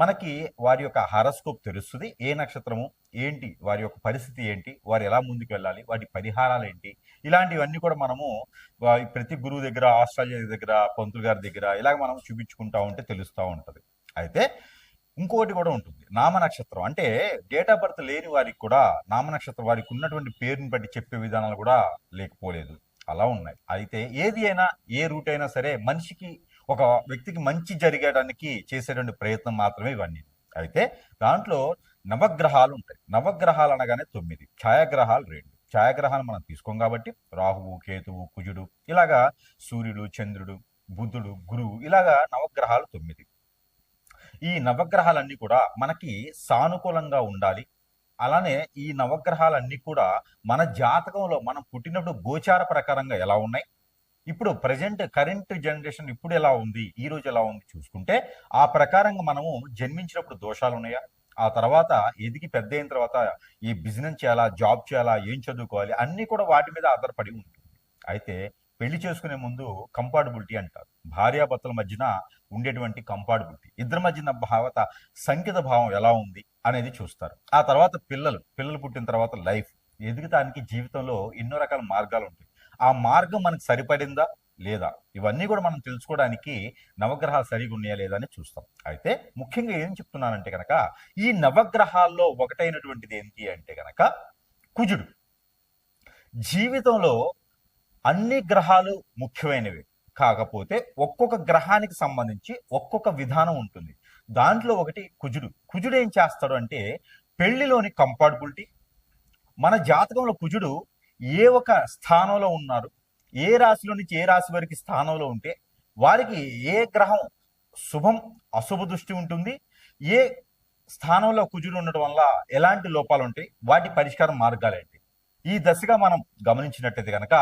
మనకి వారి యొక్క హారస్కోప్ తెలుస్తుంది. ఏ నక్షత్రము ఏంటి వారి యొక్క పరిస్థితి ఏంటి వారు ఎలా ముందుకు వెళ్ళాలి వాటి పరిహారాలు ఏంటి ఇలాంటివన్నీ కూడా మనము ప్రతి గురువు దగ్గర ఆస్ట్రాలజీ దగ్గర పంతులు గారి దగ్గర ఇలాగ మనం చూపించుకుంటా ఉంటే తెలుస్తూ ఉంటుంది. అయితే ఇంకోటి కూడా ఉంటుంది. నామ నక్షత్రం అంటే డేట్ ఆఫ్ బర్త్ లేని వారికి కూడా నామ నక్షత్రం వారికి ఉన్నటువంటి పేరుని బట్టి చెప్పే విధానాలు కూడా లేకపోలేదు. అలా ఉన్నాయి. అయితే ఏది అయినా ఏ రూట్ అయినా సరే మనిషికి ఒక వ్యక్తికి మంచి జరిగేయడానికి చేసేటువంటి ప్రయత్నం మాత్రమే ఇవన్నీ. అయితే దాంట్లో నవగ్రహాలు ఉంటాయి. నవగ్రహాలు అనగానే తొమ్మిది. ఛాయాగ్రహాలు రెండు. ఛాయాగ్రహాలు మనం తీసుకోం కాబట్టి రాహువు కేతువు కుజుడు ఇలాగా సూర్యుడు చంద్రుడు బుధుడు గురువు ఇలాగా నవగ్రహాలు తొమ్మిది. ఈ నవగ్రహాలన్నీ కూడా మనకి సానుకూలంగా ఉండాలి. అలానే ఈ నవగ్రహాలన్నీ కూడా మన జాతకంలో మనం పుట్టినప్పుడు గోచార ప్రకారంగా ఎలా ఉన్నాయి? ఇప్పుడు ప్రజెంట్ కరెంట్ జనరేషన్ ఇప్పుడు ఎలా ఉంది? ఈ రోజు ఎలా ఉంది చూసుకుంటే ఆ ప్రకారంగా మనము జన్మించినప్పుడు దోషాలు ఉన్నాయా? ఆ తర్వాత ఎదిగి పెద్ద అయిన తర్వాత ఈ బిజినెస్ చేయాలా? జాబ్ చేయాలా? ఏం చదువుకోవాలి? అన్ని కూడా వాటి మీద ఆధారపడి ఉంటుంది. అయితే పెళ్ళి చేసుకునే ముందు కంపాటబిలిటీ అంటారు. భార్యాభర్తల మధ్యన ఉండేటువంటి కంపాటబిలిటీ ఇద్దరి మధ్యన భావత సంకేత భావం ఎలా ఉంది అనేది చూస్తారు. ఆ తర్వాత పిల్లలు. పిల్లలు పుట్టిన తర్వాత లైఫ్ ఎదుగుతానికి జీవితంలో ఎన్నో రకాల మార్గాలు ఉంటాయి. ఆ మార్గం మనకు సరిపడిందా లేదా? ఇవన్నీ కూడా మనం తెలుసుకోవడానికి నవగ్రహాలు సరిగా ఉన్నాయా లేదా అని చూస్తాం. అయితే ముఖ్యంగా ఏం చెప్తున్నానంటే కనుక ఈ నవగ్రహాల్లో ఒకటైనటువంటిది ఏంటి అంటే కనుక కుజుడు. జీవితంలో అన్ని గ్రహాలు ముఖ్యమైనవి. కాకపోతే ఒక్కొక్క గ్రహానికి సంబంధించి ఒక్కొక్క విధానం ఉంటుంది. దాంట్లో ఒకటి కుజుడు. కుజుడు ఏం చేస్తాడు అంటే పెళ్ళిలోని కంపాటబిలిటీ మన జాతకంలో కుజుడు ఏ ఒక స్థానంలో ఉన్నారు ఏ రాశిలో నుంచి ఏ రాశి వారికి స్థానంలో ఉంటే వారికి ఏ గ్రహం శుభం అశుభ దృష్టి ఉంటుంది ఏ స్థానంలో కుజుడు ఉండడం వల్ల ఎలాంటి లోపాలు ఉంటాయి వాటి పరిష్కారం మార్గాలేంటి ఈ దశగా మనం గమనించినట్లయితే కనుక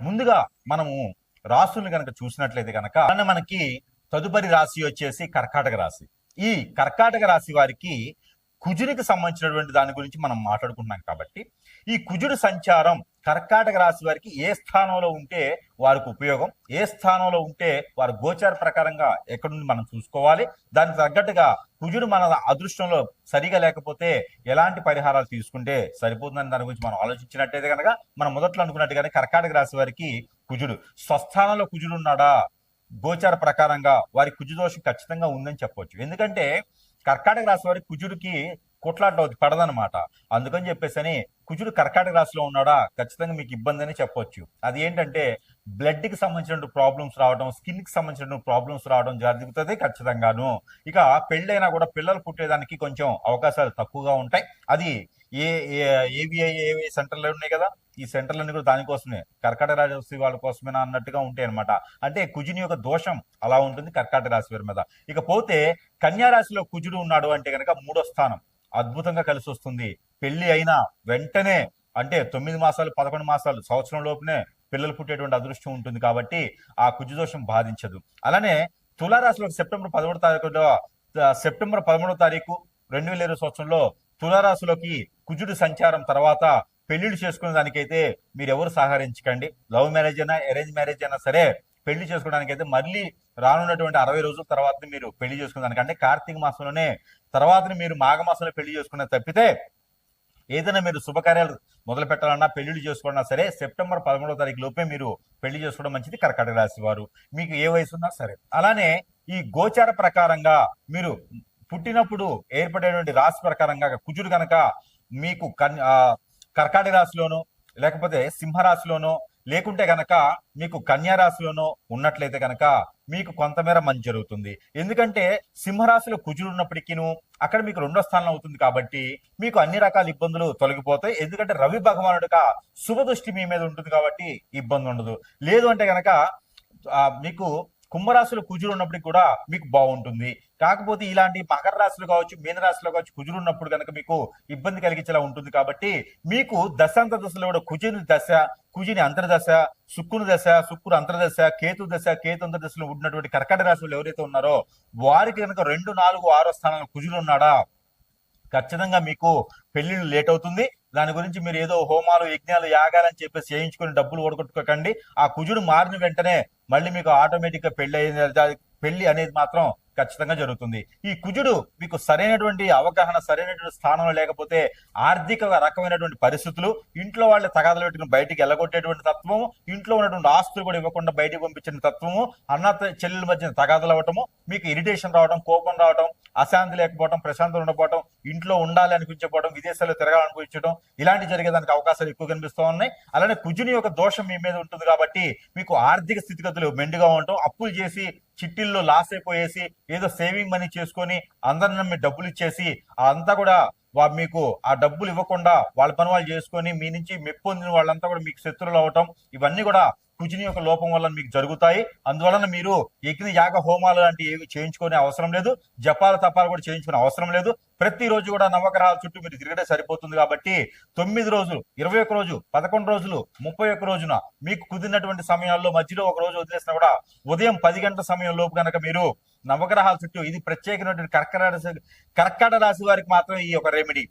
ముందుగా మనము రాసులను కనుక చూసినట్లయితే కనుక మనకి తదుపరి రాశి వచ్చేసి కర్కాటక రాశి. ఈ కర్కాటక రాశి వారికి కుజునికి సంబంధించినటువంటి దాని గురించి మనం మాట్లాడుకుంటున్నాం కాబట్టి ఈ కుజుడు సంచారం కర్కాటక రాశి వారికి ఏ స్థానంలో ఉంటే వారికి ఉపయోగం ఏ స్థానంలో ఉంటే వారి గోచార ప్రకారంగా ఎక్కడి నుండి మనం చూసుకోవాలి దానికి తగ్గట్టుగా కుజుడు మన అదృష్టంలో సరిగా లేకపోతే ఎలాంటి పరిహారాలు తీసుకుంటే సరిపోతుందని దాని గురించి మనం ఆలోచించినట్టయితే కనుక మనం మొదట్లో అనుకున్నట్టుగానే కర్కాటక రాశి వారికి కుజుడు. స్వస్థానంలో కుజుడు ఉన్నాడా? గోచార ప్రకారంగా వారి కుజు దోషం ఖచ్చితంగా ఉందని చెప్పవచ్చు ఎందుకంటే కర్కాటక రాశి వారి కుజుడికి కొట్లాట అవుతుంది పడదనమాట. అందుకని చెప్పేసి అని కుజుడు కర్కాటక రాశిలో ఉన్నాడా? ఖచ్చితంగా మీకు ఇబ్బంది అని చెప్పొచ్చు. అది ఏంటంటే బ్లడ్కి సంబంధించిన ప్రాబ్లమ్స్ రావడం స్కిన్కి సంబంధించిన ప్రాబ్లమ్స్ రావడం జరుగుతుంది ఖచ్చితంగాను. ఇక పెళ్ళైనా కూడా పిల్లలు పుట్టేదానికి కొంచెం అవకాశాలు తక్కువగా ఉంటాయి. అది ఏ ఏవిఐ ఏవి సెంటర్లు ఉన్నాయి కదా? ఈ సెంటర్లన్నీ కూడా దానికోసమే. కర్కాటక రాశి వాళ్ళ కోసమేనా అన్నట్టుగా ఉంటాయి అనమాట అంటే కుజుని యొక్క దోషం అలా ఉంటుంది కర్కాటక రాశి వారి మీద. ఇకపోతే కన్యా రాశిలో కుజుడు ఉన్నాడు అంటే కనుక మూడో స్థానం. అద్భుతంగా కలిసి వస్తుంది. పెళ్ళి అయినా వెంటనే అంటే తొమ్మిది మాసాలు పదకొండు మాసాలు సంవత్సరం లోపునే పిల్లలు పుట్టేటువంటి అదృష్టం ఉంటుంది కాబట్టి ఆ కుజు దోషం బాధించదు. అలానే తులారాశిలో సెప్టెంబర్ పదమూడు తారీఖులో సెప్టెంబర్ పదమూడో తారీఖు రెండు వేల ఇరవై సంవత్సరంలో తులారాశిలోకి కుజుడు సంచారం తర్వాత పెళ్ళిళ్ళు చేసుకునే దానికైతే మీరు ఎవరు సహకరించకండి. లవ్ మ్యారేజ్ అయినా అరేంజ్ మ్యారేజ్ అయినా సరే పెళ్ళి చేసుకోవడానికి అయితే మళ్ళీ రానున్నటువంటి అరవై రోజుల తర్వాత మీరు పెళ్ళి చేసుకున్న అంటే కార్తీక మాసంలోనే తర్వాత మీరు మాఘమాసంలో పెళ్ళి చేసుకున్న తప్పితే ఏదైనా మీరు శుభకార్యాలు మొదలు పెట్టాలన్నా పెళ్ళిళ్ళు చేసుకోవాలన్నా సరే సెప్టెంబర్ పదమూడవ తారీఖు లోపే మీరు పెళ్ళి చేసుకోవడం మంచిది. కర్కటక రాశి వారు మీకు ఏ వయసు ఉన్నా సరే. అలానే ఈ గోచార ప్రకారంగా మీరు పుట్టినప్పుడు ఏర్పడేటువంటి రాశి ప్రకారంగా కుజుడు కనుక మీకు కన్- ఆ, కర్కాటక రాశిలోనో లేకపోతే సింహరాశిలోనో లేకుంటే గనక మీకు కన్యారాశిలోనో ఉన్నట్లయితే గనక మీకు కొంతమేర మంచి జరుగుతుంది. ఎందుకంటే సింహరాశిలో కుజుడు ఉన్నప్పటికీను అక్కడ మీకు రెండో స్థానం అవుతుంది కాబట్టి మీకు అన్ని రకాల ఇబ్బందులు తొలగిపోతాయి. ఎందుకంటే రవి భగవానుడిగా శుభ దృష్టి మీ మీద ఉంటుంది కాబట్టి ఇబ్బంది ఉండదు. లేదు అంటే గనక మీకు కుంభరాశిలో కుజులు ఉన్నప్పటికి కూడా మీకు బాగుంటుంది. కాకపోతే ఇలాంటి మకర రాశులు కావచ్చు మీన రాశిలో కావచ్చు కుజులు ఉన్నప్పుడు కనుక మీకు ఇబ్బంది కలిగించేలా ఉంటుంది కాబట్టి మీకు దశాంత దశలో కూడా కుజుని దశ కుజుని అంతర్దశ శుక్రుని దశ శుక్రుడు అంతర్దశ కేతు దశ కేతు అంతర్దశలో ఉన్నటువంటి కర్కట రాశులు ఎవరైతే ఉన్నారో వారికి కనుక రెండు నాలుగు ఆరో స్థానాల కుజులు ఉన్నాడా? ఖచ్చితంగా మీకు పెళ్ళిళ్ళు లేట్ అవుతుంది. దాని గురించి మీరు ఏదో హోమాలు యజ్ఞాలు యాగాలని చెప్పేసి చేయించుకుని డబ్బులు ఓడగొట్టుకోకండి. ఆ కుజుడు మారిన వెంటనే మళ్ళీ మీకు ఆటోమేటిక్ పెళ్ళి పెళ్ళి పెళ్ళి పెళ్ళి అనేది మాత్రం ఖచ్చితంగా జరుగుతుంది. ఈ కుజుడు మీకు సరైనటువంటి అవగాహన సరైనటువంటి స్థానంలో లేకపోతే ఆర్థిక రకమైనటువంటి పరిస్థితులు ఇంట్లో వాళ్ళ తగాదలు పెట్టుకుని బయటికి వెళ్ళగొట్టేటువంటి తత్వము ఇంట్లో ఉన్నటువంటి ఆస్తులు కూడా ఇవ్వకుండా బయటికి పంపించిన తత్వము అన్న చెల్లెల మధ్య తగాదలు అవ్వటము మీకు ఇరిటేషన్ రావడం కోపం రావడం అశాంతి లేకపోవడం ప్రశాంతం ఉండకపోవడం ఇంట్లో ఉండాలి అనిపించకపోవడం విదేశాల్లో తిరగాలనిపించడం ఇలాంటి జరిగేదానికి అవకాశాలు ఎక్కువ కనిపిస్తూ ఉన్నాయి. అలానే కుజుని యొక్క దోషం మీ మీద ఉంటుంది కాబట్టి మీకు ఆర్థిక స్థితిగతులు మెండుగా ఉండటం అప్పులు చేసి చిట్టిల్లో లాస్ అయిపోయేసి ఏదో సేవింగ్ మనీ చేసుకొని అందరిని నమ్మి డబ్బులు ఇచ్చేసి అంతా కూడా వా మీకు ఆ డబ్బులు ఇవ్వకుండా వాళ్ళ పని వాళ్ళు చేసుకొని మీ నుంచి మెప్పు పొందిన వాళ్ళంతా కూడా మీకు శత్రువులు అవటం ఇవన్నీ కూడా కుజుని యొక్క లోపం వల్ల మీకు జరుగుతాయి. అందువలన మీరు యజ్ఞ యాగ హోమాలు లాంటివి ఏవి చేయించుకునే అవసరం లేదు. జపాల తపాలు కూడా చేయించుకునే అవసరం లేదు. ప్రతిరోజు కూడా నవగ్రహాల చుట్టూ మీరు తిరగడే సరిపోతుంది కాబట్టి తొమ్మిది రోజులు ఇరవై ఒక్క రోజు పదకొండు రోజులు ముప్పై ఒక్క రోజున మీకు కుదిరినటువంటి సమయాల్లో మధ్యలో ఒక రోజు వదిలేసినా కూడా ఉదయం పది గంటల సమయం లోపు కనుక మీరు నవగ్రహాల చుట్టూ ఇది ప్రత్యేకమైనటువంటి కర్కట రాశి కర్కట రాశి వారికి మాత్రం ఈ యొక్క రెమెడీ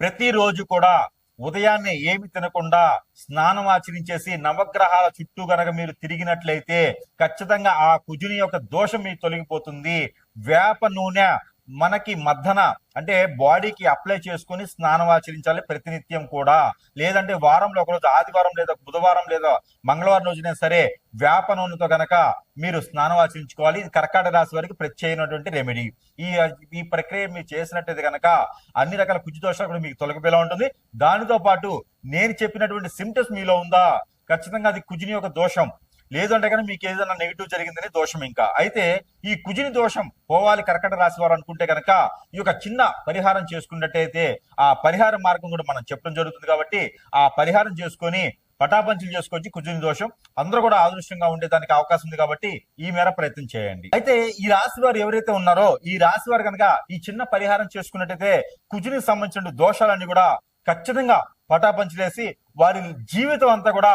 ప్రతిరోజు కూడా ఉదయాన్నే ఏమి తినకుండా స్నానం ఆచరించేసి నవగ్రహాల చుట్టూ గనక మీరు తిరిగినట్లయితే ఖచ్చితంగా ఆ కుజుని యొక్క దోషం మీకు తొలగిపోతుంది. వేప నూనె మనకి మధ్యన అంటే బాడీకి అప్లై చేసుకొని స్నానం ఆచరించాలి ప్రతినిత్యం కూడా. లేదంటే వారంలో ఒకరోజు ఆదివారం లేదా బుధవారం లేదా మంగళవారం రోజునే సరే వేప నూనెతో గనక మీరు స్నానం ఆచరించుకోవాలి. ఇది కర్కాటక రాశి వారికి ప్రత్యేకమైనటువంటి రెమెడీ ఈ ఈ ప్రక్రియ మీరు చేసినట్టయితే గనక అన్ని రకాల కుజు దోషాలు కూడా మీకు తొలగిపోయేలా ఉంటుంది. దానితో పాటు నేను చెప్పినటువంటి సిమ్టమ్స్ మీలో ఉందా? ఖచ్చితంగా అది కుజుని యొక్క దోషం. లేదంటే కానీ మీకు ఏదైనా నెగిటివ్ జరిగిందని దోషం ఇంకా. అయితే ఈ కుజిని దోషం పోవాలి కర్కట రాశి వారు అనుకుంటే కనుక ఈ యొక్క చిన్న పరిహారం చేసుకున్నట్టయితే ఆ పరిహార మార్గం కూడా మనం చెప్పడం జరుగుతుంది కాబట్టి ఆ పరిహారం చేసుకొని పటాపంచులు చేసుకొచ్చి కుజుని దోషం అందరూ కూడా ఆదృష్టంగా ఉండేదానికి అవకాశం ఉంది కాబట్టి ఈ మేర ప్రయత్నం చేయండి. అయితే ఈ రాశి వారు ఎవరైతే ఉన్నారో ఈ రాశి వారు కనుక ఈ చిన్న పరిహారం చేసుకున్నట్టయితే కుజునికి సంబంధించిన దోషాలన్నీ కూడా ఖచ్చితంగా పటాపంచులేసి వారి జీవితం అంతా కూడా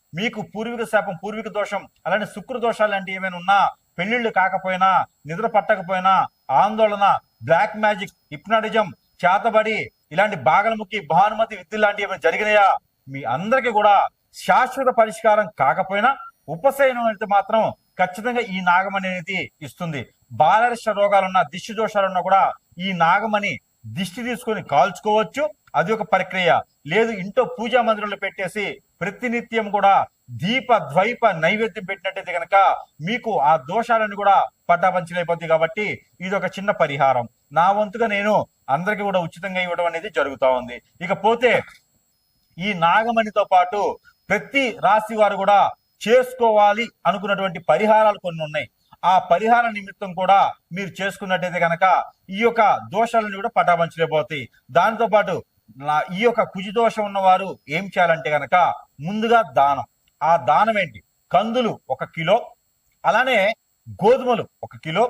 మీకు పూర్వీక శాపం పూర్వీక దోషం అలానే శుక్ర దోషాలు లాంటివి ఏమైనా ఉన్నా పెళ్ళిళ్ళు కాకపోయినా నిద్ర పట్టకపోయినా ఆందోళన బ్లాక్ మ్యాజిక్ హిప్నాటిజం చేతబడి ఇలాంటి బాగలముఖి భానుమతి విద్య లాంటివి ఏమైనా జరిగినాయా? మీ అందరికీ కూడా శాశ్వత పరిష్కారం కాకపోయినా ఉపశయనం అయితే మాత్రం ఖచ్చితంగా ఈ నాగమణి అనేది ఇస్తుంది. బాలరిష్ట రోగాలున్నా దిష్టి దోషాలున్నా కూడా ఈ నాగమణి దిష్టి తీసుకొని కాల్చుకోవచ్చు. అది ఒక ప్రక్రియ. లేదు ఇంట్లో పూజా మందిరంలో పెట్టేసి ప్రతినిత్యం కూడా దీప ద్వైప నైవేద్యం పెట్టినట్టయితే కనుక మీకు ఆ దోషాలను కూడా పట్టాపంచలేపోద్ది కాబట్టి ఇది ఒక చిన్న పరిహారం. నా వంతుగా నేను అందరికీ కూడా ఉచితంగా ఇవ్వడం అనేది జరుగుతా ఉంది. ఇకపోతే ఈ నాగమణితో పాటు ప్రతి రాశి వారు కూడా చేసుకోవాలి అనుకున్నటువంటి పరిహారాలు కొన్ని ఉన్నాయి. ఆ పరిహార నిమిత్తం కూడా మీరు చేసుకున్నట్టయితే కనుక ఈ యొక్క దోషాలను కూడా పటాపంచలేకపోతాయి దానితో పాటు నా ఈ యొక్క కుజి దోషం ఉన్నవారు ఏం చేయాలంటే కనుక ముందుగా దానం. ఆ దానం ఏంటి? కందులు ఒక కిలో అలానే గోధుమలు ఒక కిలో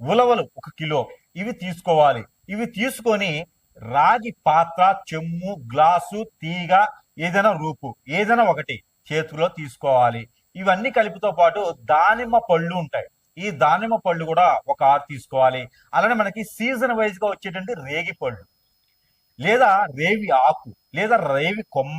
ఉలవలు ఒక కిలో. ఇవి తీసుకోవాలి. ఇవి తీసుకొని రాగి పాత్ర చెమ్ము గ్లాసు తీగ ఏదైనా రూపు ఏదైనా ఒకటి చేతిలో తీసుకోవాలి. ఇవన్నీ కలిపితో పాటు దానిమ్మ పళ్ళు ఉంటాయి. ఈ దానిమ్మ పళ్ళు కూడా ఒక ఆరు తీసుకోవాలి. అలానే మనకి సీజన్ వైజ్గా వచ్చేటువంటి రేగి పళ్ళు లేదా రేవి ఆకు లేదా రేవి కొమ్మ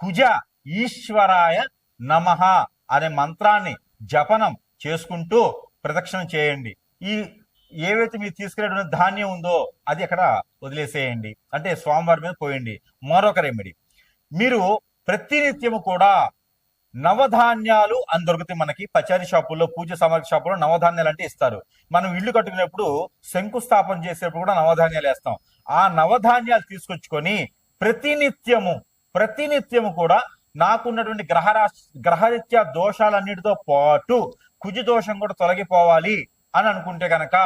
కుజ ఈశ్వరాయ నమః అనే మంత్రాన్ని జపనం చేసుకుంటూ ప్రదక్షిణం చేయండి. ఈ ఏవైతే మీరు తీసుకునేటువంటి ధాన్యం ఉందో అది అక్కడ వదిలేసేయండి. అంటే స్వామివారి మీద పోయండి. మరొక రెమెడీ మీరు ప్రతినిత్యము కూడా నవధాన్యాలు అని దొరుకుతాయి మనకి. పచారీ షాపుల్లో పూజ సామాగ్రి షాపుల్లో నవధాన్యాలు అంటే ఇస్తారు. మనం ఇల్లు కట్టుకునేప్పుడు శంకుస్థాపన చేసేటప్పుడు కూడా నవధాన్యాలు వేస్తాం. ఆ నవధాన్యాలు తీసుకొచ్చుకొని ప్రతినిత్యము ప్రతినిత్యము కూడా నాకున్నటువంటి గ్రహరా గ్రహరీత్యా దోషాలన్నిటితో పాటు కుజి దోషం కూడా తొలగిపోవాలి అని అనుకుంటే గనక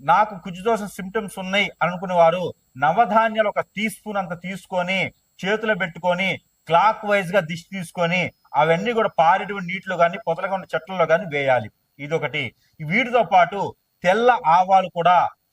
నాకు కుజు దోషం సిమ్టమ్స్ ఉన్నాయి అనుకునే వారు నవధాన్యాలు ఒక టీ స్పూన్ అంత తీసుకొని చేతిలో పెట్టుకొని క్లాక్ వైజ్గా దిష్టి తీసుకొని అవన్నీ కూడా పారేటువంటి నీటిలో కానీ పొదలుగా ఉన్న చెట్లలో కానీ వేయాలి. ఇదొకటి. వీటితో పాటు తెల్ల ఆవాలు కూడా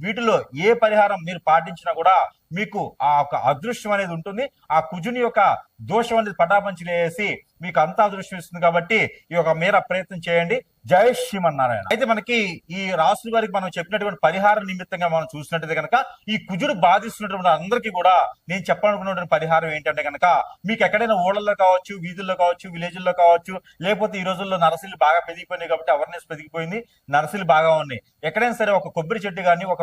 వీటిలో ఏ పరిహారం మీరు పాటించినా కూడా మీకు ఆ ఒక అదృశ్యం అనేది ఉంటుంది. ఆ కుజుని యొక్క దోషం అనేది పటాపంచలేసి మీకు అంత అదృష్టం ఇస్తుంది కాబట్టి ఈ యొక్క మేర ప్రయత్నం చేయండి. జయ శ్రీమన్నారాయణ. అయితే మనకి ఈ రాసుల వారికి మనం చెప్పినటువంటి పరిహార నిమిత్తంగా మనం చూసినట్టయితే కనుక ఈ కుజుడు బాధిస్తున్నటువంటి అందరికీ కూడా నేను చెప్పాలనుకున్నటువంటి పరిహారం ఏంటంటే కనుక మీకు ఎక్కడైనా ఊళ్ళల్లో కావచ్చు వీధుల్లో కావచ్చు విలేజ్ల్లో కావచ్చు లేకపోతే ఈ రోజుల్లో నరసిల్లు బాగా పెరిగిపోయినాయి కాబట్టి అవేర్నెస్ పెరిగిపోయింది. నరసిల్లు బాగా ఉన్నాయి. ఎక్కడైనా సరే ఒక కొబ్బరి చెట్టు కానీ ఒక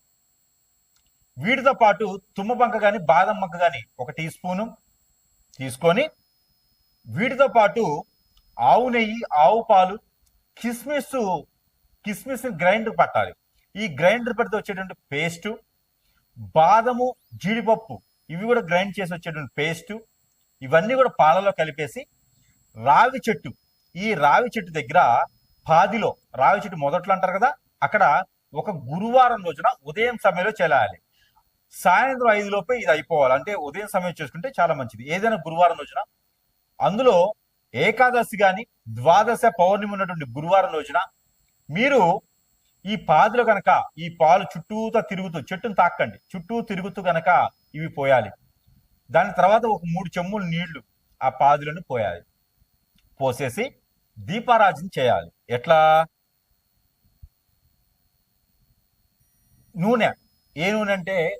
వీటితో పాటు తుమ్మబంక కానీ బాదం మక్క కానీ ఒక టీ స్పూను తీసుకొని వీటితో పాటు ఆవు నెయ్యి ఆవు పాలు కిస్మిస్ కిస్మిస్ గ్రైండర్ పట్టాలి. ఈ గ్రైండర్ పడితే వచ్చేటువంటి పేస్ట్ బాదము జీడిపప్పు ఇవి కూడా గ్రైండ్ చేసి వచ్చేటువంటి పేస్ట్ ఇవన్నీ కూడా పాలలో కలిపేసి రావి చెట్టు ఈ రావి చెట్టు దగ్గర పాదిలో రావి చెట్టు మొదట్లో అంటారు కదా అక్కడ ఒక గురువారం రోజున ఉదయం సమయంలో చేయాలి సాయంత్రం ఐదు లోపే ఇది అయిపోవాలి. అంటే ఉదయం సమయం చేసుకుంటే చాలా మంచిది. ఏదైనా గురువారం రోజున. అందులో ఏకాదశి కానీ ద్వాదశ పౌర్ణమి ఉన్నటువంటి గురువారం రోజున మీరు ఈ పాదులు గనక ఈ పాలు చుట్టూతా తిరుగుతూ చెట్టును తాకండి చుట్టూ తిరుగుతూ గనక ఇవి పోయాలి. దాని తర్వాత ఒక మూడు చెమ్ములు నీళ్ళు ఆ పాదులను పోయాలి. పోసేసి దీపారాజన చేయాలి. ఎట్లా? నూనె. ఏ నూనె అంటే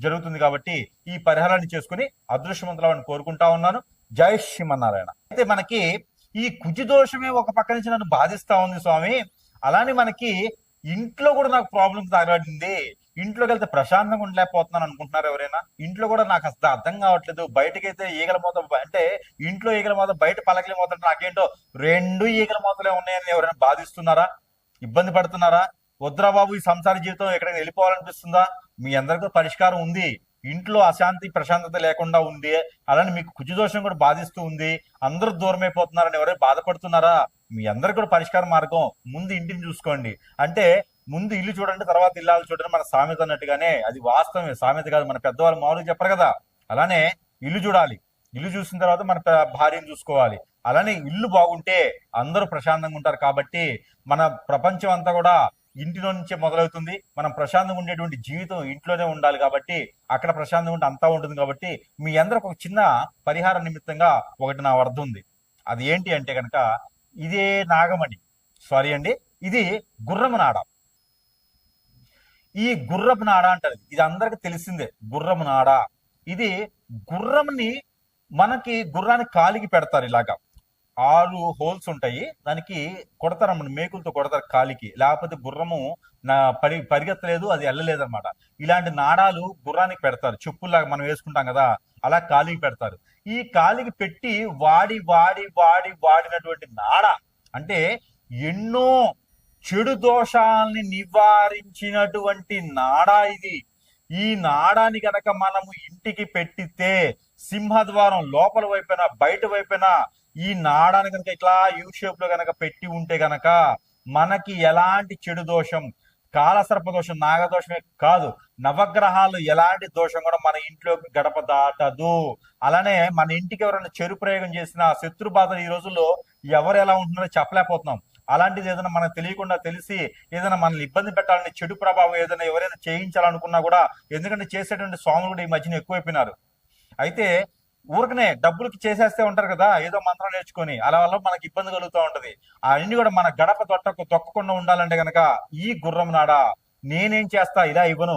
జరుగుతుంది కాబట్టి ఈ పరిహారాన్ని చేసుకుని అదృష్టవంతులవని కోరుకుంటా ఉన్నాను. జై శ్రీమన్నారాయణ. అయితే మనకి ఈ కుజదోషమే ఒక పక్క నుంచి నన్ను బాధిస్తా ఉంది స్వామి. అలానే మనకి ఇంట్లో కూడా నాకు ప్రాబ్లం తగలడింది. ఇంట్లోకి వెళ్తే ప్రశాంతంగా ఉండలేకపోతున్నాను అనుకుంటున్నారు ఎవరైనా. ఇంట్లో కూడా నాకు అసలు అర్థం కావట్లేదు. బయటకైతే ఈగల మూత అంటే ఇంట్లో ఈగల మూత బయట పలకల మూత నాకేంటో రెండు ఈగల మూతలే ఉన్నాయని ఎవరైనా బాధిస్తున్నారా? ఇబ్బంది పడుతున్నారా? వద్దురా బాబు ఈ సంసార జీవితం ఎక్కడికి వెళ్ళిపోవాలనిపిస్తుందా? మీ అందరికీ పరిష్కారం ఉంది. ఇంట్లో అశాంతి ప్రశాంతత లేకుండా ఉంది అలానే మీకు కుజదోషం కూడా బాధిస్తూ ఉంది. అందరూ దూరం అయిపోతున్నారని ఎవరైనా బాధపడుతున్నారా? మీ అందరికి కూడా పరిష్కార మార్గం ముందు ఇంటిని చూసుకోండి. అంటే ముందు ఇల్లు చూడండి తర్వాత ఇల్లాలు చూడండి మన సామెత అన్నట్టుగానే అది వాస్తవమే. సామెత కాదు మన పెద్దవాళ్ళు మామూలుగా చెప్పరు కదా. అలానే ఇల్లు చూడాలి. ఇల్లు చూసిన తర్వాత మన భార్యను చూసుకోవాలి. అలానే ఇల్లు బాగుంటే అందరూ ప్రశాంతంగా ఉంటారు కాబట్టి మన ప్రపంచం అంతా కూడా ఇంటిలో నుంచే మొదలవుతుంది. మనం ప్రశాంతంగా ఉండేటువంటి జీవితం ఇంట్లోనే ఉండాలి కాబట్టి అక్కడ ప్రశాంతంగా ఉంటే అంతా ఉంటుంది కాబట్టి మీ అందరికి ఒక చిన్న పరిహార నిమిత్తంగా ఒకటి నా వద్ద ఉంది. అది ఏంటి అంటే కనుక ఇదే నాగమణి. సారీ అండి. ఇది గుర్రము నాడ. ఈ గుర్రపు నాడ అంటారు. ఇది అందరికి తెలిసిందే. గుర్రము నాడ. ఇది గుర్రంని మనకి గుర్రాన్ని కాలికి పెడతారు ఇలాగా. ఆరు హోల్స్ ఉంటాయి. దానికి కొడతారమ్మని మేకులతో కొడతారు కాలికి. లేకపోతే గుర్రము నా పరి పరిగెత్తలేదు అది వెళ్ళలేదు అనమాట ఇలాంటి నాడాలు గుర్రానికి పెడతారు. చెప్పుల్లాగా మనం వేసుకుంటాం కదా అలా కాలికి పెడతారు. ఈ కాలికి పెట్టి వాడి వాడి వాడి వాడినటువంటి నాడ అంటే ఎన్నో చెడు దోషాల్ని నివారించినటువంటి నాడ ఇది. ఈ నాడాని గనక మనము ఇంటికి పెట్టితే సింహద్వారం లోపల వైపున బయట వైపున ఈ నాడాన్ని కనుక ఇట్లా యూ షేప్లో గనక పెట్టి ఉంటే గనక మనకి ఎలాంటి చెడు దోషం కాలసర్ప దోషం నాగదోషమే కాదు నవగ్రహాలు ఎలాంటి దోషం కూడా మన ఇంట్లోకి గడప దాటదు. అలానే మన ఇంటికి ఎవరైనా చెడు ప్రయోగం చేసిన శత్రు బాధలు ఈ రోజుల్లో ఎవరు ఎలా ఉంటున్నారో చెప్పలేకపోతున్నాం. అలాంటిది ఏదైనా మనకు తెలియకుండా తెలిసి ఏదైనా మనల్ని ఇబ్బంది పెట్టాలని చెడు ప్రభావం ఏదైనా ఎవరైనా చేయించాలనుకున్నా కూడా ఎందుకంటే చేసేటువంటి స్వాములు కూడా ఈ మధ్యన ఎక్కువైపోయినారు. అయితే ఊరికనే డబ్బులకి చేసేస్తే ఉంటారు కదా ఏదో మంత్రం నేర్చుకొని అలా వల్ల మనకి ఇబ్బంది కలుగుతూ ఉంటది. అవన్నీ కూడా మన గడప తొట్టకు తొక్కకుండా ఉండాలంటే గనక ఈ గుర్రం నాడా నేనేం చేస్తా ఇలా ఇవ్వను.